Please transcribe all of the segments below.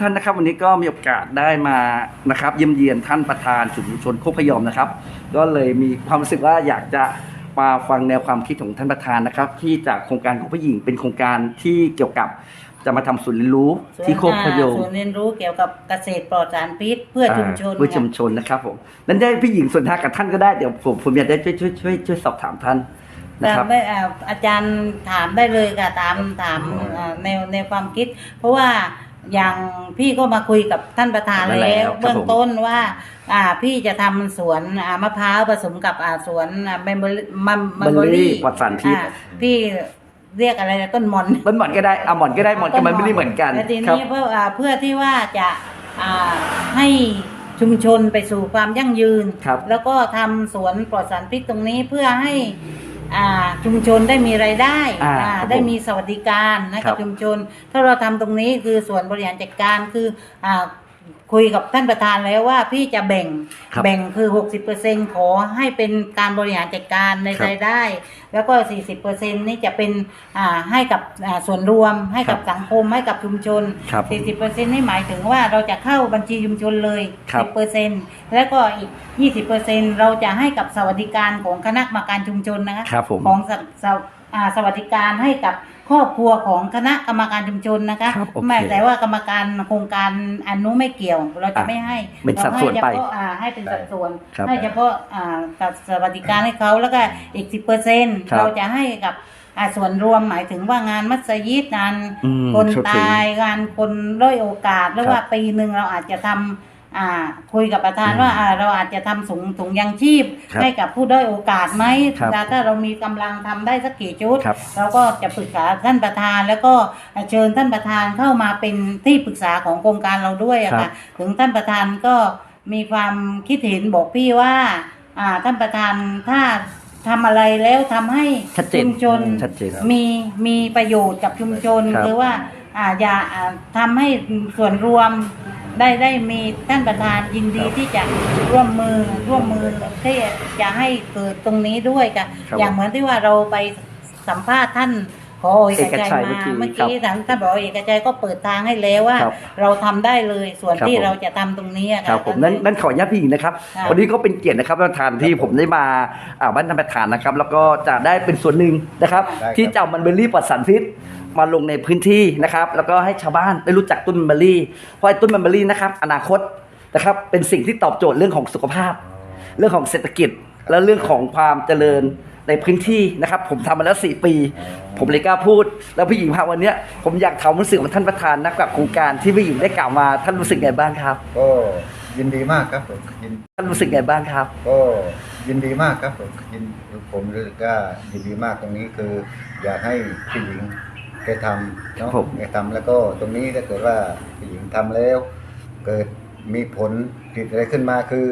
ท่านนะครับวันนี้ก็มีโอกาสได้มานะครับเยี่ยมเยียนท่านประธานชุมชนโคกพยอมนะครับ ก็เลยมีความรู้สึกว่าอยากจะมาฟังแนวความคิดของท่านประธานนะครับ ที่จากโครงการของผู้หญิงเป็นโครงการที่เกี่ยวกับจะมาทำศูนย์เรียนรู้ที่โคกพยอมศูนย์เรียนรู้เกี่ยวกับเกษตรปลอดสารพิษเพื่อชุมชนเพื่อชุมชนนะครับผมนั้นได้พี่หญิงส่วนทางกับท่านก็ได้เดี๋ยวผมผมอยากได้ช่วยช่วยช่วยช่วยสอบถามท่านนะตาครัมบได้อ่าอาจารย์ถามได้เลยค่ะตามถามอ่าแนวแนวความคิด เพราะว่า อย่างพี่ก็มาคุยกับท่านประธานแล้วแล้วครับเบื้องผมต้นว่า อ่าพี่จะทำสวนอ่ามะพร้าวผสมกับอ่าสวนเมมเบอรี่มัมเบอร์รี่ปลอดสารพิษ พี่เรียกอะไรนะต้นหมอนต้นหมอนก็ได้อะหมอนก็ได้หมอนก็มันไม่ได้เหมือนกันแต่ทีครับ นี้เพื่ออ่าเพื่อที่ว่าจะอ่าให้ชุมชนไปสู่ความยั่งยืน ครับแล้วก็ทำสวนปลอดสารพิษตรงนี้เพื่อให้ อ่าชุมชนได้มีรายได้อ่าอ่าครับได้ผมมีสวัสดิการให้ครักับบชุมชน ถ้าเราทำตรงนี้คือส่วนบริหารจัดการคืออ่า คุยกับท่านประธานแล้วว่าพี่จะแบ่งครับแบ่งคือ 60%ขอให้เป็นการบริหารจัดการในครับรายได้ แล้วก็ 40%นี่จะเป็นอ่าให้กับอ่าส่วนรวม ให้กับครับสังคมให้กับชุมชน ครับ40%นี่หมายถึงว่าเราจะเข้าบัญชีชุมชนเลย ครับ 10%แล้วก็อีก 20%เราจะให้กับสวัสดิการของคณะกรรมการชุมชนนะคะ ครับผม ของสสอ่าสวัสดิการให้กับ ครอบครัวของคณะกรรมการชุมชนนะคะครับโอเคไม่แต่ว่ากรรมการโครงการอนุไม่เกี่ยว เราจะอะไม่ให้เป็นสัดส่วนไปเราให้เฉพาะอ่าให้เป็นสัดส่วนครับให้เฉพาะอ่ากับสวัสดิการให้เขาแล้วก็อีก10%ครับเราจะให้กับอ่าส่วนรวมหมายถึงว่างานมัสยิดงานอืมคนโอเคตายงานคนด้อยโอกาสหรือครับว่าปีหนึ่งเราอาจจะทำ อ่า คุยกับประธานอืมว่าอ่าเราอาจจะทำถุงถุงยังชีพ ครับให้กับผู้ด้อยโอกาสไหมครับถ้าเรามีกำลังทำได้สักกี่ชุด ครับ เราก็จะปรึกษาท่านประธานแล้วก็เชิญท่านประธานเข้ามาเป็นที่ปรึกษาของโครงการเราด้วยอะครัค่ะบถึงท่านประธานก็มีความคิดเห็นบอกพี่ว่าอ่าท่านประธานถ้าทำอะไรแล้วทำให้ชัดเจนชุมชน ชัดเจน มีมีประโยชน์กับชุมชนครับคือว่าอ่าอย่าอ่าทำให้ส่วนรวม ได้ได้มีท่านประธานยินดีที่จะร่วมมือร่วมมือที่จะให้เกิดตรงนี้ด้วยค่ะ ครับอย่างเหมือนที่ว่าเราไปสัมภาษณ์ท่าน ขอเอกชัยเอกชัยมาเมื่เมื่ออกี้กี้ท่านท่านบอกเอกชัยก็เปิดทางให้แล้วว่าครับเราทำได้เลยส่วนครับที่ผมเราจะทำตรงนี้อะครับผมนั้นนั้นขออนุญาตพี่หญิงนะครับค่ะวันนี้ก็เป็นเกียรตินะครับประธานที่ผมได้มาอ่าบ้านท่านประธานนะครับ แล้วก็จะได้เป็นส่วนหนึ่งนะครับได้ครับที่จะเอามันเบอร์รี่ปลอดสารพิษมาลงในพื้นที่นะครับ แล้วก็ให้ชาวบ้านได้รู้จักต้นมันเบอร์รี่ เพราะไอ้ต้นมันเบอร์รี่นะครับอนาคตนะครับเป็นสิ่งที่ตอบโจทย์เรื่องของสุขภาพ เรื่องของเศรษฐกิจและเรื่องของความเจริญ ในพื้นที่นะครับ ผมทำมาแล้ว 4 ปี ผมเลยกล้าพูด แล้วพี่หญิงพาวันเนี้ยผมอยากถามรู้สึกของท่านประธานนักกับโครงการที่พี่หญิงได้กล่าวมาท่านรู้สึกไงบ้างครับ ก็ยินดีมากครับผมยินท่านรู้สึกไงบ้างครับ ก็ยินดีมากครับผมยินผมรู้สึกว่ายินดีมากตรงนี้คือ อยากให้ผู้หญิงแกทำครับเนาะผมแกทำแล้วก็ตรงนี้ถ้าเกิดว่าผู้หญิงทำแล้ว เกิดมีผลติดอะไรขึ้นมาคือ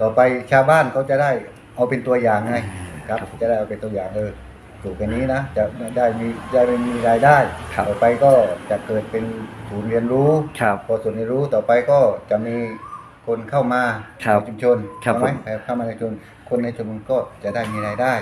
ต่อไปชาวบ้านเขาจะได้เอาเป็นตัวอย่างไง ครับจะได้เอาเป็นตัวอย่างเออปลูกอย่างนี้นะจะได้มีได้มีรายได้ครับ ต่อไปก็จะเกิดเป็นศูนย์เรียนรู้ ครับ พอส่วนเรียนรู้ต่อไปก็จะมีคนเข้ามาครับในชุมชนครับใช่ไหมผมเข้ามาในชุมชนคนในชุมชนก็จะได้มีรายได้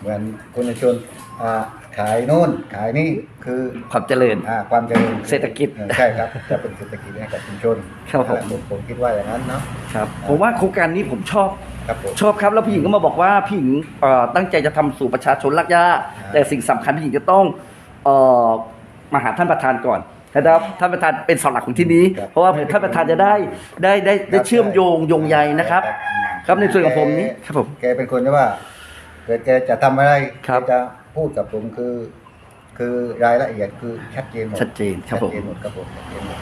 เหมือนคนในชุมชนอ่าขายโน่นขายนี่คือความเจริญ อ่าความเจริญเศรษฐกิจออใช่ครับจะเป็นเศรษฐกิจให้กับชุมชนครับผม ผมผมคิดว่าอย่างนั้นเนาะ ครับผมว่าโครงการนี้ผมชอบ ครับผม ชอบครับแล้วพี่หญิงก็มาบอกว่าพี่หญิงเอ่อตั้งใจจะทำสู่ประชาชนรักย่าครับแต่สิ่งสำคัญพี่หญิงจะต้องเอ่อมาหาท่านประธานก่อนนะครับท่านประธานเป็นเสาหลักของที่นี้ ครับเพราะว่าท่านประธานจะได้ได้ได้ได้เชื่อมโยงโยงใยนะครับครับในส่วนของผมนี้ครับผม แกเป็นคนที่ว่าเกิดแกจะทำอะไรครับแกจะพูดกับผมคือ คือรายละเอียดคือชัดเจนหมดชัดเจนครับผม ชัดเจนหมดครับผมชัดเจนหมด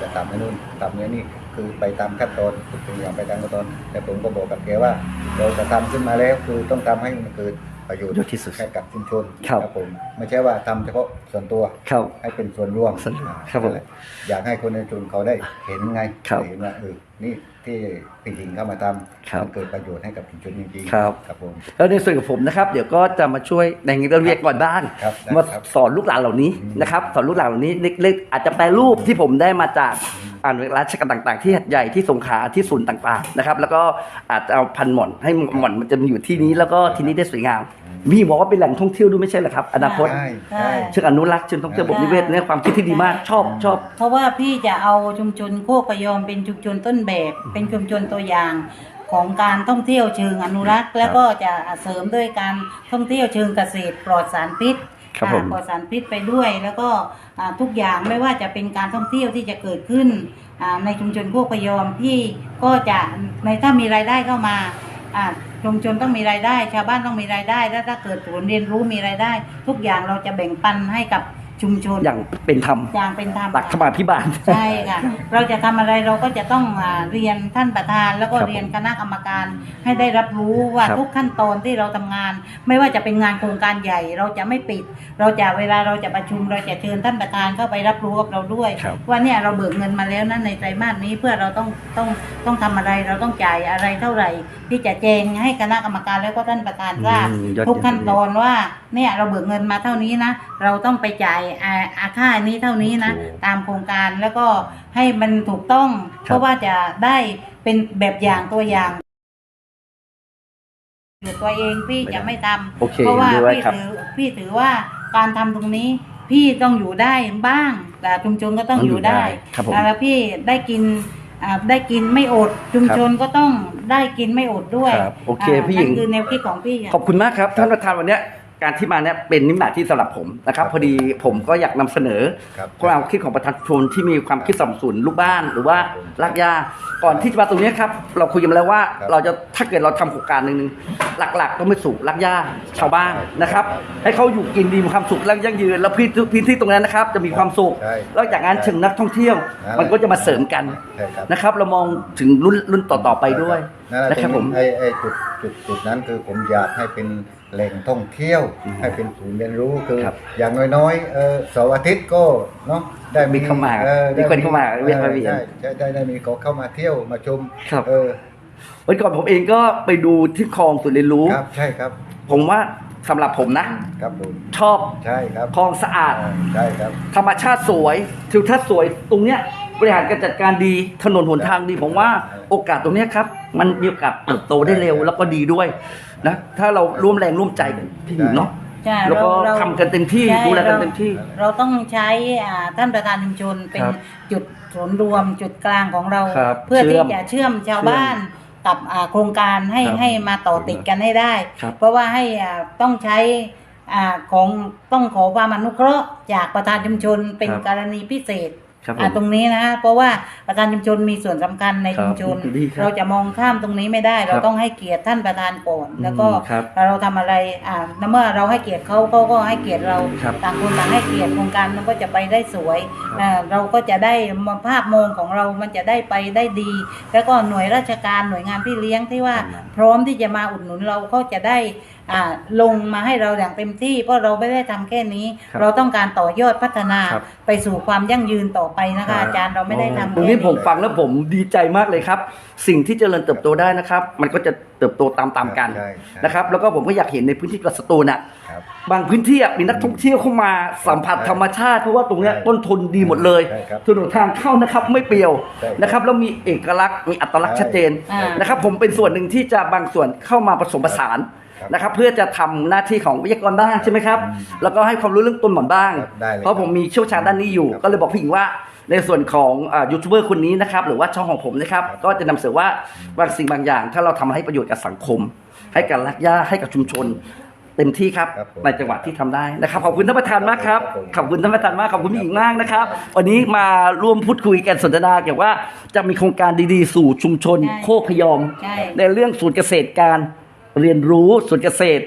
จะทำในนู่นทำในนี่ คือไปตามขั้นตอนตัวอย่างไปตามขั้นตอน แต่ผมก็บอกกับแกว่า เราจะทำขึ้นมาแล้วคือต้องทำให้มันเกิดประโยชน์ประโยชน์ที่สุดให้กับชุมชนครับผมไม่ใช่ว่าทำเฉพาะส่วนตัวครับให้เป็นส่วนรวมส่วนรวมอ่าครับผมนั่นแหละอยากให้คนในชุมชนเขาได้เห็นไงครับเห็นว่าเออนี่ที่พี่หญิงเข้ามาทครับำมันเกิดประโยชน์ให้กับชุมชนจริงๆครับครับผมแล้วในส่วนของผมนะครับ เดี๋ยวก็จะมาช่วยในเรื่องเรียกก่อนบ้างครับได้มาครับสอนลูกหลานเหล่านี้นะครับ สอนลูกหลานเหล่านี้เล็กๆอาจจะแปลรูปที่ผมได้มาจาก อ่านราชการต่าง ๆ ที่หัดใหญ่ที่สงขลาที่ศูนย์ต่างๆนะครับแล้วก็อาจจะเอาพันหม่อนให้หม่อนมันจะมาอยู่ที่นี้แล้วก็ที่นี้ได้สวยงามมีบอกว่าเป็นแหล่งท่องเที่ยวด้วยไม่ใช่เหรอครับ อนาคต ใช่ใช่ใช่เชิงอนุรักษ์เชิงท่องเที่ยวระบบนิเวศเนี่ยความคิดที่ดีมากชอบชอบ เพราะว่าพี่จะเอาชุมชนโคกพยอมเป็นชุมชนต้นแบบ เป็นชุมชนตัวอย่างของการท่องเที่ยวเชิงอนุรักษ์ แล้วก็จะเสริมด้วยการท่องเที่ยวเชิงเกษตรปลอดสารพิษ ครับผมอ่าปลอดสารพิษไปด้วย แล้วก็อ่าทุกอย่างไม่ว่าจะเป็นการท่องเที่ยวที่จะเกิดขึ้นอ่าในชุมชนพวกพยอมที่ก็จะในถ้ามีรายได้เข้ามาอ่าชุมชนต้องมีรายได้ ชาวบ้านต้องมีรายได้ แล้วถ้าเกิดศูนย์เรียนรู้มีรายได้ ทุกอย่างเราจะแบ่งปันให้กับ ชุมชน อย่างเป็นธรรมอย่างเป็นธรรมหลักธรรมาภิบาล ใช่ค่ะ เราจะทำอะไรเราก็จะต้องอ่าเรียนท่านประธาน แล้วก็ครับเรียนคณะกรรมการให้ได้รับรู้ว่าครับทุกขั้นตอนที่เราทำงาน ไม่ว่าจะเป็นงานโครงการใหญ่ เราจะไม่ปิด เราจะเวลาเราจะประชุม เราจะเชิญท่านประธานเข้าไปรับรู้กับเราด้วยครับว่าเนี่ยเราเบิกเงินมาแล้วนะในไตรมาสนี้เพื่อเราต้องต้องต้องทำอะไรเราต้องจ่ายอะไรเท่าไหร่ ที่จะแจงให้คณะกรรมการแล้วก็ท่านประธานทราบอืมยอดเยี่ยมทุกขั้นตอนว่าเนี่ยเราเบิกเงินมาเท่านี้นะเราต้องไปจ่ายอาอาค่านี้เท่านี้นะ โอ้โหตามโครงการแล้วก็ให้มันถูกต้องครับเพราะว่าจะได้เป็นแบบอย่างตัวอย่างอยู่ตัวเองพี่จะไม่ทำโอเคเพราะว่าด้วยพี่ครับ ถือพี่ถือว่าการทำตรงนี้ พี่ต้องอยู่ได้บ้าง แต่ชุมชนก็ต้องต้องออยู่ยู่ได้ได้ ครับผม แล้วพี่ได้กินอ่าได้กินไม่อดชุมชนก็ต้องได้กินไม่อดด้วยครับโอเคาพี่หญิง นั่นคือแนวคิดของพี่อะขอบคุณมากครับ ท่านประธานวันเนี้ย การที่มาเนี่ยเป็นนิมิตที่สำหรับผมนะครับ พอดีผมก็อยากนำเสนอครับความคิดของประชาชนที่มีความคิดสนับสนุนลูกบ้านหรือว่ารักยาก่อนที่จะมาตรงเนี้ยครับ เราคุยกันมาแล้วว่าครับเราจะถ้าเกิดเราทำโครงการหนึ่งๆหลักๆต้องไปสู่รักยาชาวบ้านนะครับ ให้เขาอยู่กินดีมีความสุขและยั่งยืน แล้วพื้นที่พื้นที่ตรงนั้นนะครับ จะมีความสุขใช่แล้วจากนั้นเชิงนักท่องเที่ยวใช่มันก็จะมาเสริมกันใช่ครับนะครับ เรามองถึงรุ่นรุ่นต่อๆไปด้วยนั่นแหละนะครับผมไอ้ไอ้จุด จุดจุดนั้นคือผมอยากให้เป็นแหล่งท่องเที่ยวอืมให้เป็นศูนย์เรียนรู้คือครับอย่างน้อยๆเออเสาร์อาทิตย์ก็เนาะได้มีเข้ามาออมีคนเข้ามาได้เวียนมาเวียน ใช่ใช่ได้ได้มีเขาเข้ามาเที่ยวมาชมครับเออวันก่อนผมเองก็ไปดูที่คลองสุดเรียนรู้ ครับใช่ครับผมว่าสำหรับผมนะ ครับผมชอบใช่ครับคลองสะอาดเออใช่ครับ ธรรมชาติสวยทิวทัศน์สวยตรงเนี้ย บริหารการจัดการดีถนนหนทางดีผมว่าโอกาสตรงเนี้ยครับ มันมีโอกาสเติบโตได้เร็วแล้วก็ดีด้วยนะถ้าเราร่วมแรงร่วมใจกันพี่หญิงเนาะใช่แล้วก็เราทำกันเต็มที่ใช่ดูแลกันราเต็มที่ เราต้องใช้อ่าท่านประธานชุมชนเป็นครับจุดศูนย์รวมจุดกลางของเราครับเพื่อเชื่ที่อมจะเชื่อมชาวเชื่อมบ้านกับอ่าโครงการให้ครับให้มาต่อติดกันให้ได้ครับเพราะว่าให้อ่าต้องใช้อ่าของต้องขอความอนุเคราะห์จากประธานชุมชนเป็นครับกรณีพิเศษ ครับผมอ่าตรงนี้นะเพราะว่าประธานชุมชนมีส่วนสำคัญในครับชุมชนดีครับเราจะมองข้ามตรงนี้ไม่ได้ เราครับต้องให้เกียรติท่านประธานก่อนแล้วก็อืมครับเราทำอะไรอ่าเมื่อเราให้เกียรติเขาเขาก็ให้เกียรติเราครับต่างคนต่างให้เกียรติโครงการมันก็จะไปได้สวยครับอ่าเราก็จะได้ภาพมองของเรามันจะได้ไปได้ดี แล้วก็หน่วยราชการหน่วยงานพี่เลี้ยงที่ว่าพร้อมที่จะมาอุดหนุนเราก็จะได้อ่าลงมาให้เราอย่างเต็มที่ เพราะเราไม่ได้ทำแค่นี้ ครับเราต้องการต่อยอดพัฒนาครับไปสู่ความยั่งยืนต่อไปนะครัคะบ อาจารย์เราไม่ได้ทำตรงนี้แค่ผมฟังแล้วผมดีใจมากเลยครับ สิ่งที่เจริญเติบโตได้นะครับ มันก็จะเติบโตตามๆกันใช่ใช่ นะครับ แล้วก็ผมก็อยากเห็นในพื้นที่กระสตูลน่ะ ครับ บางพื้นที่อะมีนักท่องเที่ยวเข้ามาสัมผัสธรรมชาติเพราะว่าตรงเนี้ยใช่ต้นทุนดีหมดเลยใช่ครับถนนทางเข้านะครับไม่เปรียวใช่ครับนะครับแล้วมีเอกลักษณ์มีอัตลักษณ์ชัดเจนอ่านะครับผมเป็นส่วนหนึ่งที่จะบางส่วนเข้ามาผสมผสานครับ นะครับ เพื่อจะทำหน้าที่ของวิทยากรบ้างใช่ไหมครับอืมแล้วก็ให้ความรู้เรื่องต้นหม่อนบ้างครับได้เลยเพราะผมมีเชี่ยวชาญด้านนี้อยู่ครับก็เลยบอกพี่หญิงว่าในส่วนของยูทูบเบอร์คนนี้นะครับหรือว่าช่องของผมนะครับครับก็จะนำเสนอว่าบางสิ่งบางอย่าง ถ้าเราทำให้ประโยชน์กับสังคม ให้กับรักย่าให้กับชุมชนเต็มที่ครับครับผมในจังหวะที่ทำได้นะครับขอบคุณท่านประธานมากครับครับผมขอบคุณท่านประธานมากขอบคุณพี่หญิงมากนะครับ วันนี้มาร่วมพูดคุยกันสนทนาเกี่ยวว่าจะมีโครงการดีๆ สู่ชุมชนใช่โคกพยอมใช่ในเรื่องศูนย์เกษตรการ เรียนรู้ศูนเกษตร